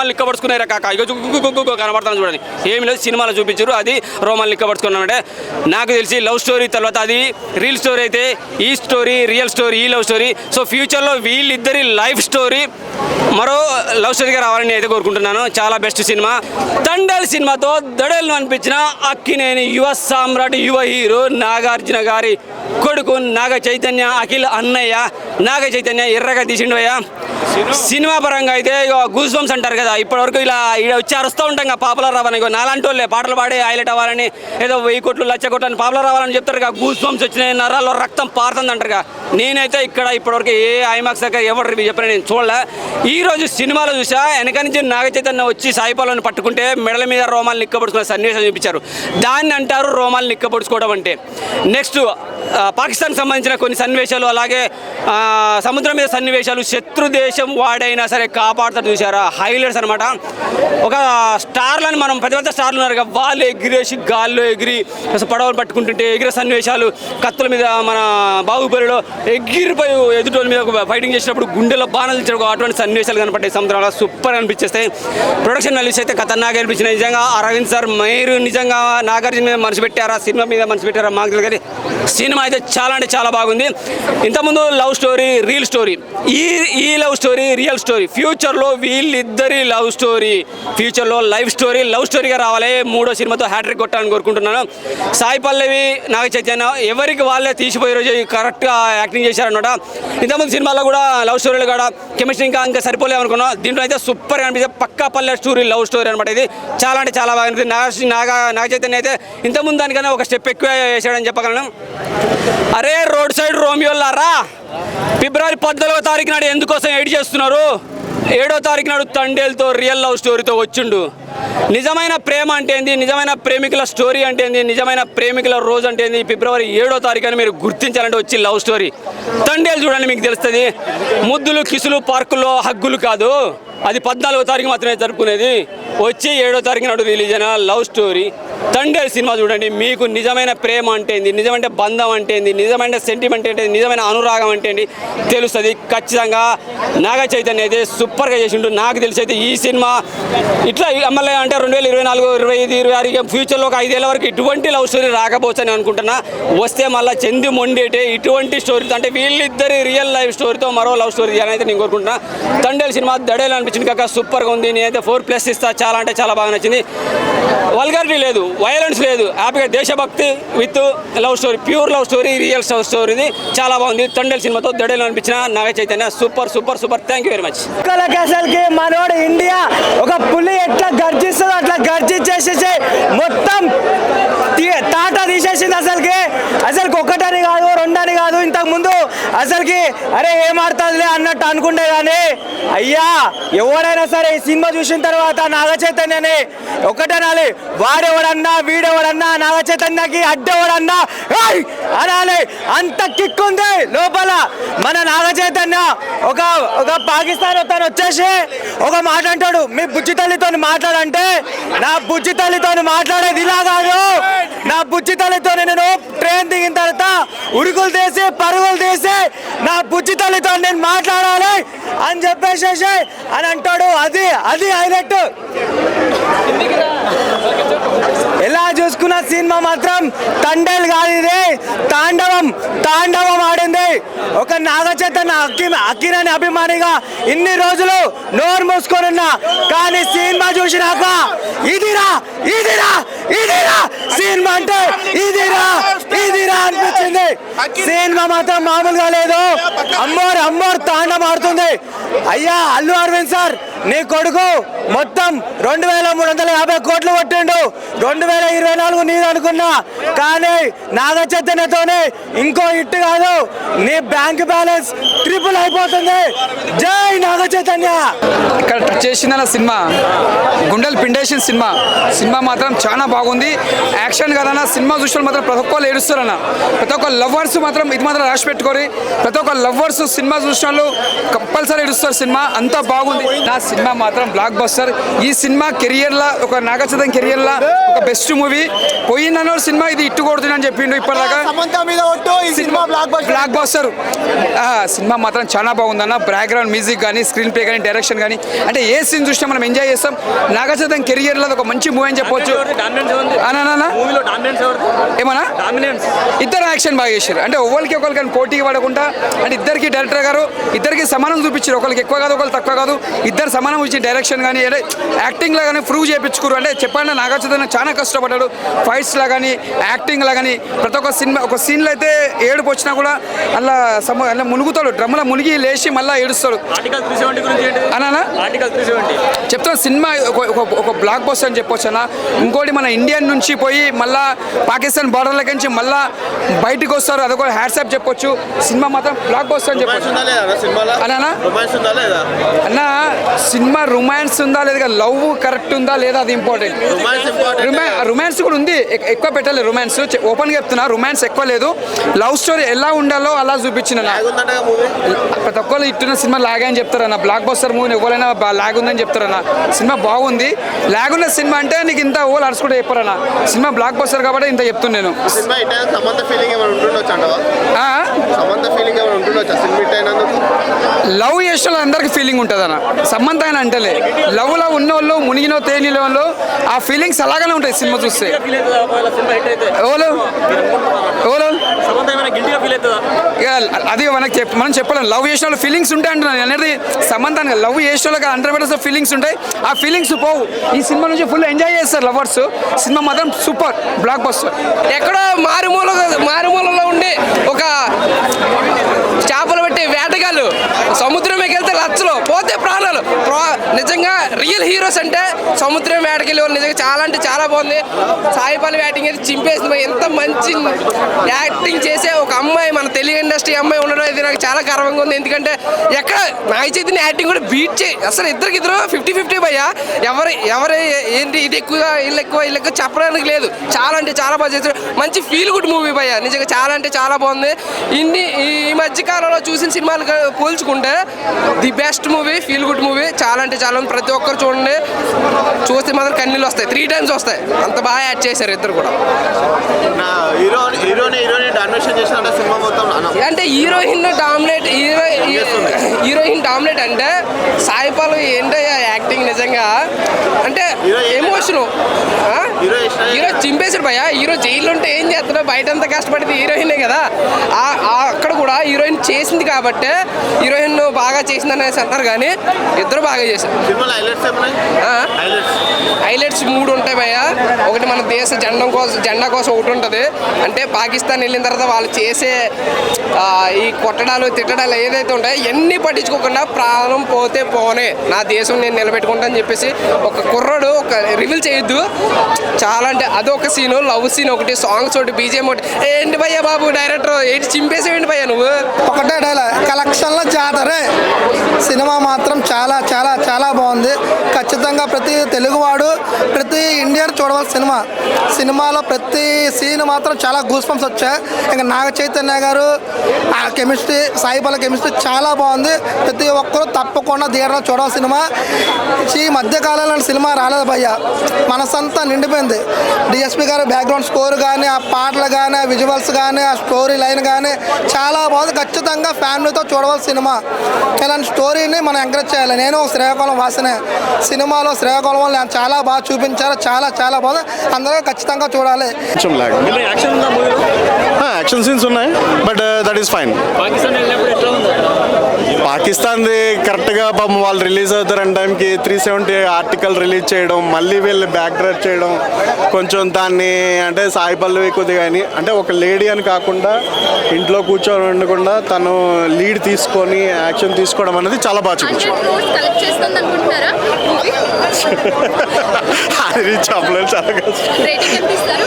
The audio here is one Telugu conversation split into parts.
రోమాలు లిక్కబడుచుకున్నారా కాక. ఇక కనబడతాను చూడండి. ఏమి లేదు సినిమాలో చూపించారు. అది రోమాలు లిక్కబడుచుకున్నామంటే నాకు తెలిసి లవ్ స్టోరీ తర్వాత అది రియల్ స్టోరీ అయితే ఈ స్టోరీ రియల్ స్టోరీ ఈ లవ్ స్టోరీ. సో ఫ్యూచర్లో వీళ్ళిద్దరి లైఫ్ స్టోరీ మరో లవ్ స్టోరీగా రావాలని అయితే కోరుకుంటున్నాను. చాలా బెస్ట్ సినిమా. తండల్ సినిమాతో దడేలు అనిపించిన అక్కినేని యువ సామ్రాట్ యువ హీరో నాగార్జున గారి కొడుకు నాగ చైతన్య అఖిల్ అన్నయ్య. నాగ చైతన్య ఎర్రగా తీసిండవయ్యా సినిమా పరంగా అయితే బంప్స్ అంటారు కదా. ఇప్పటివరకు ఇలా ఇలా వచ్చి అరుస్తూ ఉంటాం కదా పాపులర్ రావాలని నాలాంటి వాళ్ళే పాటలు పాడి హైలైట్ అవ్వాలని ఏదో వెయ్యి కోట్లు లక్ష కోట్లు అని పాపులర్ రావాలని చెప్తారు కదా గూస్ బంప్స్ వచ్చినాయి నరాల్లో రక్తం పారుతుంది అంటారు కదా నేనైతే ఇక్కడ ఇప్పటివరకు ఏ ఐమాక్స్ దగ్గర ఎవరు రివ్యూ చెప్పిన నేను చూడలే. ఈరోజు సినిమాలో చూసా వెనక నుంచి నాగ చైతన్య వచ్చి సాయిపాలను పట్టుకుంటే మెడల మీద రోమాలు నిక్కబడుచుకున్న సన్నివేశం చూపించారు. దాన్ని అంటారు రోమాలు నిక్కబడుచుకోవడం అంటే. నెక్స్ట్ పాకిస్తాన్ సంబంధించిన కొన్ని సన్నివేశాలు అలాగే సముద్రం మీద సన్నివేశాలు శత్రు దేశం వాడైనా సరే కాపాడుతారు చూసారా హైలైట్స్ అనమాట ఒక స్టార్లను మనం పెద్ద పెద్ద స్టార్లు ఉన్నారు కదా వాళ్ళు ఎగిరేసి గాల్లో ఎగిరి పడవలు పట్టుకుంటుంటే ఎగిరే సన్నివేశాలు కత్తుల మీద మన బాహుబలిలో ఎగిరిపోయి ఎదుటోళ్ళ మీద ఫైటింగ్ చేసినప్పుడు గుండెలో బాణాలు ఇచ్చాడు అటువంటి సన్నివేశాలు కనపడ్డాయి. సముద్రంలో సూపర్ అనిపించేస్తాయి. ప్రొడక్షన్ వాల్యూస్ అయితే ఖతర్నాక్ అనిపించినాయి నిజంగా అరవింద్ సార్ మీరు నిజంగా నాగార్జున మీద మనసు పెట్టారా? సినిమా మీద మనసు పెట్టారా? మాకు తెలియదు. కానీ సినిమా అయితే చాలా అంటే చాలా బాగుంది. ఇంతకుముందు లవ్ స్టోరీ రియల్ స్టోరీ. ఈ ఈ లవ్ స్టోరీ రియల్ స్టోరీ. ఫ్యూచర్లో వీళ్ళిద్దరి లవ్ స్టోరీ. ఫ్యూచర్లో లైఫ్ స్టోరీ లవ్ స్టోరీగా రావాలి. మూడో సినిమాతో హ్యాట్రిక్ కొట్టాలని కోరుకుంటున్నాను. సాయి పల్లవి నాగ చైతన్య ఎవరికి వాళ్ళే తీసిపోయే రోజు కరెక్ట్గా యాక్టింగ్ చేశారనమాట ఇంతకుముందు సినిమాలో కూడా లవ్ స్టోరీలు కూడా కెమిస్ట్రీ ఇంకా ఇంకా సరిపోలేము అనుకున్నాం దీంట్లో అయితే సూపర్ అనిపిస్తే పక్కా పల్లె స్టోరీ లవ్ స్టోరీ అనమాట ఇది. చాలా అంటే చాలా బాగా అనిపిస్తుంది నాగ నాగ నాగ చైతన్య అయితే ఇంతకుముందు దానికన్నా ఒక స్టెప్ ఎక్కువ వేసాడని చెప్పగలను. అరే రోడ్ సైడ్ రోమియోలారా? ఫిబ్రవరి పద్నాలుగో తారీఖు నాడు ఎందుకోసం ఎయిట్ చేస్తున్నారు? ఏడో తారీఖు నాడు తండేలతో రియల్ లవ్ స్టోరీతో వచ్చిండు. నిజమైన ప్రేమ అంటే ఏంది? నిజమైన ప్రేమికుల స్టోరీ అంటే ఏంది? నిజమైన ప్రేమికుల రోజు అంటే ఏంది? ఫిబ్రవరి ఏడో తారీఖు అని మీరు గుర్తించాలంటే వచ్చి లవ్ స్టోరీ. తండేలు చూడండి మీకు తెలుస్తుంది. ముద్దులు కిసులు పార్కుల్లో హగ్గులు కాదు. అది పద్నాలుగో తారీఖు మాత్రమే జరుపుకునేది. వచ్చి ఏడో తారీఖు నాడు రిలీజ్ అయిన లవ్ స్టోరీ. తండేల్ సినిమా చూడండి. మీకు నిజమైన ప్రేమ అంటే ఏంది? నిజమైన బంధం అంటే ఏంది? నిజమైన సెంటిమెంట్ అంటే నిజమైన అనురాగం అంటే ఏంటి తెలుస్తుంది. ఖచ్చితంగా నాగ చైతన్య అయితే సూపర్గా చేసిండు. నాకు తెలిసి అయితే ఈ సినిమా ఇట్లా మళ్ళీ అంటే రెండు వేల ఇరవై నాలుగు ఇరవై ఐదు ఇరవై ఆరు ఫ్యూచర్లో ఒక ఐదేళ్ళ వరకు ఇటువంటి లవ్ స్టోరీ రాకపోవచ్చు అని అనుకుంటున్నా. వస్తే మళ్ళీ చెంది మొండేటే ఇటువంటి స్టోరీతో అంటే వీళ్ళిద్దరి రియల్ లైఫ్ స్టోరీతో మరో లవ్ స్టోరీ అయితే నేను కోరుకుంటున్నా. తండేల్ సినిమా దడేలు అనిపించింది కాక సూపర్గా ఉంది. నేనైతే ఫోర్ ప్లస్ ఇస్తా. చాలా అంటే చాలా బాగా నచ్చింది. వల్గారిటీ లేదు. వైలెన్స్ లేదు. హ్యాపీగా దేశభక్తి with love story pure love story real love story చాలా బాగుంది. తండేల్ సినిమాతో దడేలు అనిపించిన Naga Chaitanya super super super thank you very మచ్కి మనోడు ఇండియా ఒక పులి ఎట్లా గర్జిస్తుందో అట్లా గర్జించేసేసి మొత్తం తాట తీసేసింది అసలుకి. అసలుకి ఒకటని కాదు రెండని కాదు ఇంతకు ముందు అసలుకి అరే ఏమాడుతుందిలే అన్నట్టు అనుకుండే కానీ అయ్యా ఎవరైనా సరే ఈ సినిమా చూసిన తర్వాత నాగ చైతన్యని ఒకటనాలి వాడెవడన్నా వీడెవడన్నా నాగ చైతన్యకి అడ్డెవడన్నా అనాలి. అంత కిక్ ఉంది లోపల. మన నాగ చైతన్య ఒక ఒక పాకిస్తాన్ తను వచ్చేసి ఒక మాట అంటాడు. మీ బుజ్జి తల్లితో మాట్లాడంటే నా బుజ్జి తల్లితో మాట్లాడేది ఇలా కాదు నా బుజ్జి తల్లితో నేను ట్రైన్ దిగిన తర్వాత ఉరుకులు తీసి పరుగులు తీసి నా బుజ్జి తల్లితో నేను మాట్లాడాలి అని చెప్పేసేసి అని అంటాడు. అది అది హైలైట్. ఎలా చూసుకున్న సినిమా మాత్రం తండేలు కాదు ఇది తాండవం తాండవం ఆడింది. ఒక నాగచైతన్య అక్కి అక్కినని అభిమానిగా ఇన్ని రోజులు నోరు మూసుకొని ఉన్నా. కానీ సినిమా చూసినాక ఇదిరా ఇదిరా ఇదిరా సినిమా అంటే ఇదిరా ఇదిరా అనిపించింది సినిమా మాత్రం మామూలుగా లేదు అమ్మోరు అమ్మోరు తాండం ఆడుతుంది. అయ్యా అల్లు అరవింద్ సార్ నీ కొడుకు మొత్తం రెండు వేల మూడు వందల యాభై కోట్లు కొట్టిండు. రెండు వేల ఇరవై నాలుగు నీది అనుకున్నా. కానీ నాగ చైతన్యతోనే ఇంకో ఇట్టు కాదు. నీ బ్యాంక్ బ్యాలెన్స్ ట్రిపుల్ అయిపోతుంది. జై నాగ చైతన్య ఇక్కడ టచ్ చేసిందన్న సినిమా. గుండెలు పిండేసిన సినిమా. సినిమా మాత్రం చాలా బాగుంది. యాక్షన్ కదన్న సినిమా చూసిన మాత్రం ప్రతి ఒక్కరు ఏడుస్తారన్న. ప్రతి ఒక్క లవర్స్ మాత్రం ఇది మాత్రం రాసి పెట్టుకొని ప్రతి ఒక్క లవర్స్ సినిమా చూసిన కంపల్సరీ ఏడుస్తారు సినిమా. అంతా బాగుంది. నా సినిమా మాత్రం బ్లాక్ బస్టర్ ఈ సినిమా కెరియర్లా ఒక నాగచందన్ కెరియర్లా ఒక బెస్ట్ మూవీ పోయిందన్న సినిమా ఇది ఇట్టు కొడుతుందని చెప్పిండు ఇప్పటిదాకా. సమంత మీద ఒట్టు ఈ cinema blockbuster blockbuster ఆ, సినిమా మాత్రం చాలా బాగుందన్న. బ్యాక్గ్రౌండ్ మ్యూజిక్ కానీ స్క్రీన్ ప్లే కానీ డైరెక్షన్ కానీ అంటే ఏ సీన్ చూసినా మనం ఎంజాయ్ చేస్తాం. నాగార్జున కెరియర్లో ఒక మంచి మూవీ అని చెప్పొచ్చు. అనా ఏమన్నా? డామినెన్స్ ఇద్దరు యాక్షన్ బాగా చేశారు. అంటే ఒకరికి ఒకరికి పోటీ పడకుండా అంటే ఇద్దరికి డైరెక్టర్ గారు ఇద్దరికి సమానం చూపించారు. ఒకరికి ఎక్కువ కాదు ఒకరికి తక్కువ కాదు. ఇద్దరు సమానం ఇచ్చి డైరెక్షన్ కానీ అంటే యాక్టింగ్లో కానీ ప్రూవ్ చేయించుకోరు అంటే చెప్పండి నాగార్జున చాలా కష్టపడ్డాడు. ఫైట్స్లో కానీ యాక్టింగ్లో కానీ. ప్రతి ఒక్క సినిమా ఒక సీన్లో అయితే ఏడుపు వచ్చినా కూడా అలా సమ అలా మునుగుతాడు. డ్రమ్లో మునిగి లేచి మళ్ళీ ఏడుస్తాడు. అనా చెప్తాను సినిమా ఒక బ్లాక్ బస్టర్ అని చెప్పొచ్చు అన్న. ఇంకోటి మన ఇండియన్ నుంచి పోయి మళ్ళా పాకిస్తాన్ బార్డర్లకి నుంచి మళ్ళా బయటికి వస్తారు అదొక హ్యాట్సాప్ చెప్పొచ్చు. సినిమా మాత్రం బ్లాక్ బస్టర్ అని చెప్పొచ్చు. అన్నా అన్న. సినిమా రొమాన్స్ ఉందా లేదా? లవ్ కరెక్ట్ ఉందా లేదా? అది ఇంపార్టెంట్ రొమాన్స్ కూడా ఉంది. ఎక్- ఎక్కువ పెట్టలేదు రొమాన్స్ ఓపెన్గా చెప్తున్నా రొమాన్స్ ఎక్కువ లేదు. లవ్ స్టోరీ ఎలా ఉండాలో అలా చూపించిన ప్రతి ఒక్కరు ఇట్టున్న సినిమా లాగే అని చెప్తారన్న. బ్లాక్ బస్టర్ మూవీని ఎవరైనా లాగ్ ఉందని చెప్తారన్న. సినిమా బాగుంది. లాగ్ ఉన్న సినిమా అంటే నీకు ఇంత ఓల్ అరుచుకుంటే చెప్పారన్న. సినిమా బ్లాక్ బస్టర్ కాబట్టి ఇంత చెప్తున్నాను సినిమా ఫీలింగ్ ఏమైనా ఉంటుండొచ్చు అంటవా? ఆ, సమంత ఫీలింగ్ ఏమైనా ఉంటుండొచ్చా సినిమా ఇట్ అయినందుకు? లవ్ చేసిన వాళ్ళు అందరికి ఫీలింగ్ ఉంటుంది అన్న సంబంధం అయినా అంటలే. లవ్లో ఉన్న వాళ్ళు మునిగిన తేని వాళ్ళు ఆ ఫీలింగ్స్ అలాగనే ఉంటాయి సినిమా చూస్తే. ఫీల్ అవుతుందా ఇక అది మనకి చెప్ మనం చెప్పలేం. లవ్ చేసిన వాళ్ళు ఫీలింగ్స్ ఉంటాయి అంటున్నాను నేను అనేది సంబంధాన్ని లవ్ చేసిన వాళ్ళకి హండ్రెడ్ పర్సెంట్ ఫీలింగ్స్ ఉంటాయి. ఆ ఫీలింగ్స్ పోవు. ఈ సినిమా నుంచి ఫుల్ ఎంజాయ్ చేస్తారు లవర్స్ సినిమా మాత్రం సూపర్ బ్లాక్ బస్టర్ ఎక్కడో మారుమూల మారుమూలలో ఉండి ఒక చేపలు పట్టే వేటగాళ్ళు సముద్రంలోకి వెళ్తే లచ్చలు పోతే ప్రాణాలు. ప్రా- నిజంగా రియల్ హీరోస్ అంటే సముద్రం వేటకెళ్ళి వాళ్ళు నిజంగా చాలా అంటే చాలా బాగుంది. సాయిపల్లి బ్యాటింగ్ అయితే చింపేసింది. ఎంత మంచి యాక్టింగ్ చేసే ఒక అమ్మాయి మన తెలుగు ఇండస్ట్రీ అమ్మాయి ఉండడం ఇది నాకు చాలా గర్వంగా ఉంది. ఎందుకంటే ఎక్కడ నాగ చైతన్య యాక్టింగ్ కూడా బీట్ చేయి. అసలు ఇద్దరికి ఇద్దరు ఫిఫ్టీ ఫిఫ్టీ భయ్యా. ఎవరు ఎవరు ఏంటి ఇది ఎక్కువగా వీళ్ళు ఎక్కువ వీళ్ళు ఎక్కువ చెప్పడానికి లేదు. చాలా అంటే చాలా బాగా చేశారు. మంచి ఫీల్ గుడ్ మూవీ భయ్య. నిజంగా చాలా అంటే చాలా బాగుంది. ఇన్ని ఈ మధ్య కాలంలో చూసిన సినిమాలు పోల్చుకుంటే the best movie feel good movie చాలా అంటే చాలా ఉంది. ప్రతి ఒక్కరు చూడండి. చూస్తే మాత్రం కన్నీళ్ళు వస్తాయి. త్రీ టైమ్స్ వస్తాయి. అంత బాగా యాడ్ చేశారు ఇద్దరు కూడా. హీరో హీరోని హీరోని చేసిన సినిమా మొత్తం అంటే heroine dominate hero heroine dominate అంటే సాయిపాలు ఏంటయ్యా యాక్టింగ్ నిజంగా. అంటే ఎమోషను హీరో చింపేశాడు భయ హీరో జైల్లో ఉంటే ఏం చేస్తున్నాడు? బయట అంతా కష్టపడింది హీరోయినే కదా. అక్కడ కూడా హీరోయిన్ చేసింది కాబట్టి హీరోయిన్ బాగా చేసింది అనేసి అంటారు కానీ ఇద్దరు బాగా చేశారు. హైలైట్స్ మూడు ఉంటాయి భయ్య. ఒకటి మన దేశ జెండా కోసం జెండా కోసం ఒకటి ఉంటుంది. అంటే పాకిస్తాన్ వెళ్ళిన తర్వాత వాళ్ళు చేసే ఈ కొట్టడాలు తిట్టడాలు ఏదైతే ఉంటాయో ఎన్ని పట్టించుకోకుండా ప్రాణం పోతే పోనే. నా దేశం నేను నిలబెట్టుకుంటా అని చెప్పేసి ఒక కుర్రాడు ఒక రివీల్ చేయొద్దు. చాలా అంటే అదొక సీను లవ్ సీన్ ఒకటి సాంగ్స్ ఒకటి బీజేఎం ఒకటి. ఏంటి భయ్యా బాబు డైరెక్టర్ ఏంటి చింపేసేవేంటి భయ్య నువ్వు? ఒకటే డైలాగ్ కలెక్షన్ల జాతరే సినిమా మాత్రం చాలా చాలా చాలా బాగుంది. ఖచ్చితంగా ప్రతి తెలుగువాడు ప్రతి ఇండియన్ చూడవలసిన సినిమా. సినిమాలో ప్రతి సీన్ మాత్రం చాలా గూస్ పంప్స్ వచ్చాయి. ఇంకా నాగ చైతన్య గారు ఆ కెమిస్ట్రీ సాయిబాల కెమిస్ట్రీ చాలా బాగుంది. ప్రతి ఒక్కరూ తప్పకుండా థియేటర్లో చూడవలసిన సినిమా. ఈ మధ్యకాలంలో సినిమా రాలేదు భయ్య. మనసంతా నిండిపోయింది. డిఎస్పి గారు బ్యాక్గ్రౌండ్ స్కోర్ కానీ ఆ పాటలు కానీ ఆ విజువల్స్ కానీ ఆ స్టోరీ లైన్ కానీ చాలా బాగుంది. ఖచ్చితంగా ఫ్యామిలీతో చూడవలసిన సినిమా. ఇలాంటి స్టోరీని మనం ఎంకరేజ్ చేయాలి. నేను ఒక శ్రీకాకుళం వాసనే సినిమాలో శ్రీకాకుళం నేను చాలా బాగా చూపించాను. చాలా చాలా బాగుంది. అందరూ ఖచ్చితంగా చూడాలి. కొంచెం లాగ్ యాక్షన్ సీన్స్ ఉన్నాయి బట్ దట్ ఈస్ ఫైన్ పాకిస్తాన్ది కరెక్ట్గా పాపం వాళ్ళు రిలీజ్ అవుతారని టైంకి త్రీ సెవెంటీ ఆర్టికల్ రిలీజ్ చేయడం మళ్ళీ వీళ్ళు బ్యాక్ డ్రాప్ చేయడం కొంచెం దాన్ని అంటే సాయి పల్లవి కొద్దిగా అని అంటే ఒక లేడీ అని కాకుండా ఇంట్లో కూర్చొని ఉండకుండా తను లీడ్ తీసుకొని యాక్షన్ తీసుకోవడం అనేది చాలా బాగా చూపించారు చాలా కష్టం ఎంత ఇస్తారు?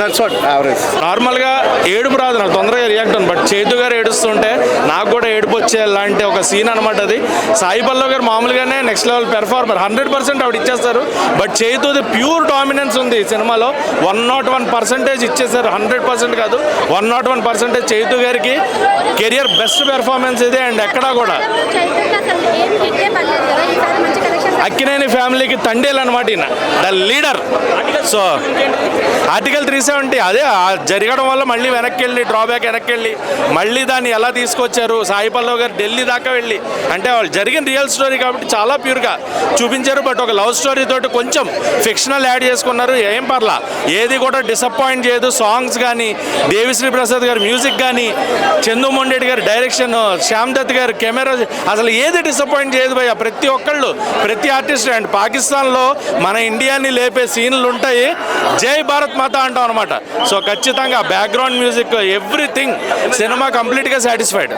దట్స్ వాట్ యావరేజ్ నార్మల్గా ఏడుపు రాదు నాకు తొందరగా రియాక్ట్ అవ్వను బట్ చేతు గారు ఏడుస్తుంటే నాకు కూడా ఏడుపు వచ్చే లాంటి ఒక సీన్ అనమాట అది. సాయి పల్లవ్ గారు మామూలుగానే next level performer hundred percent ఆవిడ ఇచ్చేస్తారు. బట్ చేతుది ప్యూర్ డామినెన్స్ ఉంది ఈ సినిమాలో. వన్ నాట్ వన్ పర్సెంటేజ్ ఇచ్చేసారు హండ్రెడ్ పర్సెంట్ కాదు. One not one percentage Chaitu గారికి కెరియర్ బెస్ట్ పెర్ఫార్మెన్స్ ఇది అండ్ ఎక్కడా కూడా. అక్కినేని ఫ్యామిలీకి తండేలు అనమాట ఈయన. The leader. So article three seventy అదే జరగడం వల్ల మళ్ళీ వెనక్కి వెళ్ళి డ్రాబ్యాక్ వెనక్కి వెళ్ళి మళ్ళీ దాన్ని ఎలా తీసుకొచ్చారు? సాయి పల్లవ్ గారు ఢిల్లీ దాకా వెళ్ళి. అంటే వాళ్ళు జరిగిన రియల్ స్టోరీ కాబట్టి చాలా ప్యూర్గా చూపించారు. బట్ ఒక లవ్ స్టోరీ తోటి కొంచెం ఫిక్షనల్ యాడ్ చేసుకున్నారు. ఏం పర్లా. ఏది కూడా డిసప్పాయింట్ చేయదు. సాంగ్స్ కానీ దేవిశ్రీ ప్రసాద్ గారి మ్యూజిక్ కానీ చందు మొండేటి గారి డైరెక్షన్ శ్యామ్ దత్ గారి కెమెరా అసలు ఏది డిసప్పాయింట్ చేయదు భయ్య. ప్రతి ఒక్కళ్ళు ప్రతి ఆర్టిస్ట్ అండ్ పాకిస్తాన్లో మన ఇండియాని లేపే సీన్లు ఉంటాయి. జై భారత్ మాత అంటాం అనమాట సో ఖచ్చితంగా బ్యాక్గ్రౌండ్ మ్యూజిక్ ఎవ్రీథింగ్ సినిమా కంప్లీట్గా సాటిస్ఫైడ్